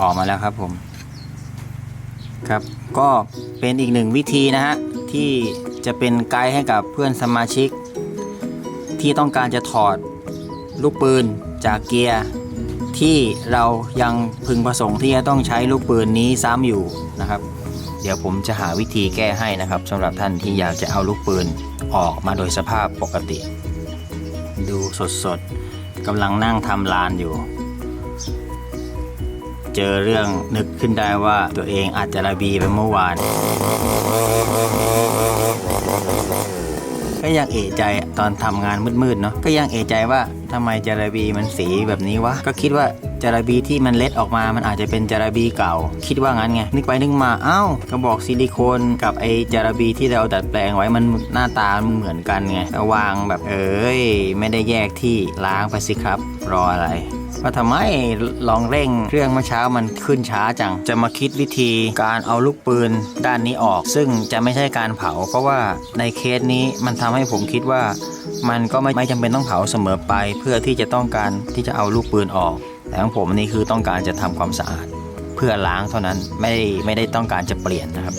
ออกมาแล้วครับผมครับก็เป็นอีกหนึ่งวิธีนะฮะที่จะเป็นไกด์ให้กับเพื่อนสมาชิก ที่ต้องการจะถอดลูกปืนจากเกียร์ที่เรายังพึงประสงค์ที่จะต้องใช้ลูกปืนนี้ซ้ำอยู่นะครับ เดี๋ยวผมจะหาวิธีแก้ให้นะครับสำหรับท่านที่อยากจะเอาลูกปืนออกมาโดยสภาพปกติ ดูสดๆกำลังนั่งทำลานอยู่ เจอเรื่องนึกขึ้นได้ว่าตัวเองอาจจะระบีไปเมื่อวาน ก็ยังเอะใจตอนทำงานมืดๆเนาะก็ยังเอะใจว่าทำไมจาระบีมันสีแบบนี้วะ ก็คิดว่าจาระบีที่มันเล็ดออกมา มันอาจจะเป็นจาระบีเก่า คิดว่างั้นไง นึกไปนึกมา เอ้ากระบอกซิลิโคนกับไอจาระบีที่เราดัดแปลงไว้ มันหน้าตามเหมือนกันไงวางแบบเอ้ย ไม่ได้แยกที่ล้างไปสิครับ รออะไรว่าทำไมลองเร่งเครื่องเมื่อเช้ามันขึ้นช้าจัง จะมาคิดวิธีการเอาลูกปืนด้านนี้ออก ซึ่งจะไม่ใช่การเผา เพราะว่าในเคสนี้มันทำให้ผมคิดว่า มันก็ไม่ไม่จำเป็นต้องเผาเสมอไปเพื่อที่จะต้องการที่จะเอาลูกปืนออก แต่ของผมนี่คือต้องการจะทำความสะอาด เพื่อล้างเท่านั้นไม่ได้ไม่ได้ต้องการจะเปลี่ยนนะครับ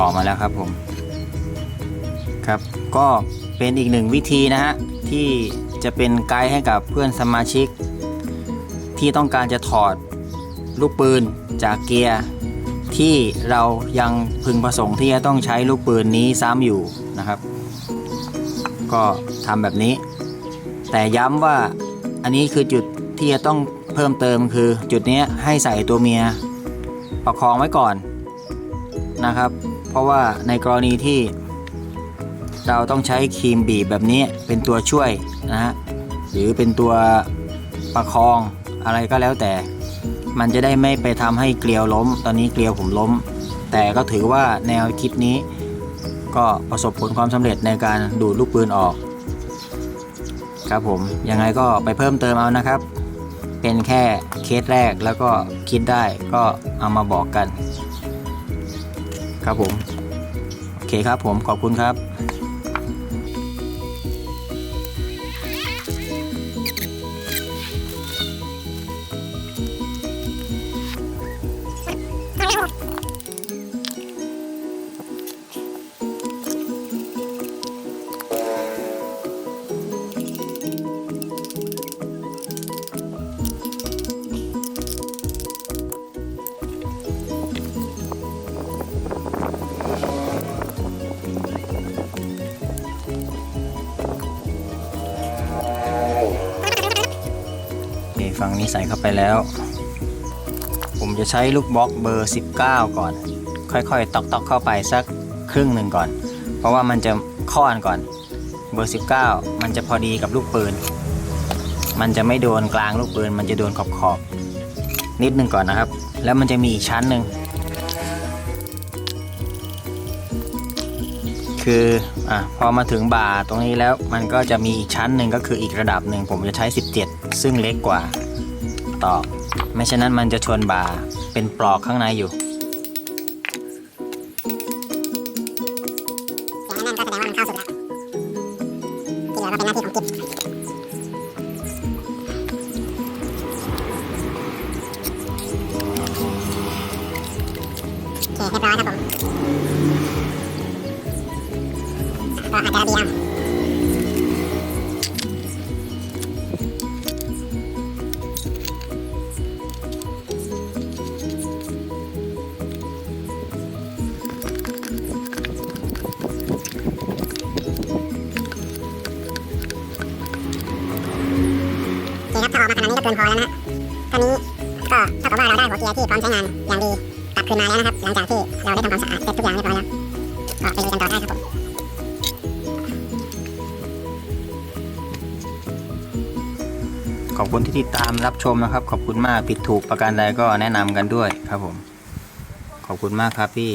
ออกมาแล้วครับผมครับก็เป็นอีกหนึ่งวิธีนะฮะที่จะเป็นไกด์ให้กับเพื่อนสมาชิก ที่ต้องการจะถอดลูกปืนจากเกียร์ที่เรายังพึงประสงค์ที่จะต้องใช้ลูกปืนนี้ซ้ำอยู่นะครับ ก็ทำแบบนี้ แต่ย้ำว่าอันนี้คือจุดที่จะต้องเพิ่มเติมคือจุดนี้ให้ใส่ตัวเมียประคองไว้ก่อนนะครับ เพราะว่าในกรณีที่เราต้องใช้ครีมบีบแบบนี้เป็นตัวช่วยนะฮะหรือเป็นตัวประคองอะไรก็แล้วแต่ มันจะได้ไม่ไปทำให้เกลียวล้ม ตอนนี้เกลียวผมล้ม แต่ก็ถือว่าแนวคิดนี้ ก็ประสบผลความสำเร็จในการดูดลูกปืนออก ครับผมยังไงก็ไปเพิ่มเติมเอานะครับ เป็นแค่เคสแรกแล้วก็คิดได้ก็เอามาบอกกัน ครับผม โอเคครับผมขอบคุณครับ ฝั่งนี้ใส่เข้าไปแล้ว ผมจะใช้ลูกบล็อกเบอร์ 19 ก่อน ค่อยๆตอกๆเข้าไปสักครึ่งหนึ่งก่อน เพราะว่ามันจะค่อนก่อน เบอร์ 19 มันจะพอดีกับลูกปืน มันจะไม่โดนกลางลูกปืน มันจะโดนขอบๆนิดหนึ่งก่อนนะครับ แล้วมันจะมีอีกชั้นหนึ่งคืออะพอมาถึงบ่าตรงนี้แล้วมันก็จะมีอีกชั้นหนึ่งก็คืออีกระดับหนึ่งผมจะใช้ 17 ซึ่งเล็กกว่า ต่อไม่ฉะนั้นมันจะชนบ่าเป็นปลอกข้างในอยู่เสียงนั่นก็แสดงว่ นาดนี้ก็เกินพอแล้วนะตอนนี้ก็เท่ากับว่าเราได้หัวเกียร์ที่พร้อมใช้งานอย่างดีกลับคืนมาแล้วนะครับ หลังจากที่เราได้ทำความสะอาดเสร็จทุกอย่างเรียบร้อยแล้วก็ไปลุยกันต่อได้ครับผมขอบคุณที่ติดตามรับชมนะครับ ขอบคุณมากผิดถูกประการใดก็แนะนำกันด้วยครับผม ขอบคุณมากครับพี่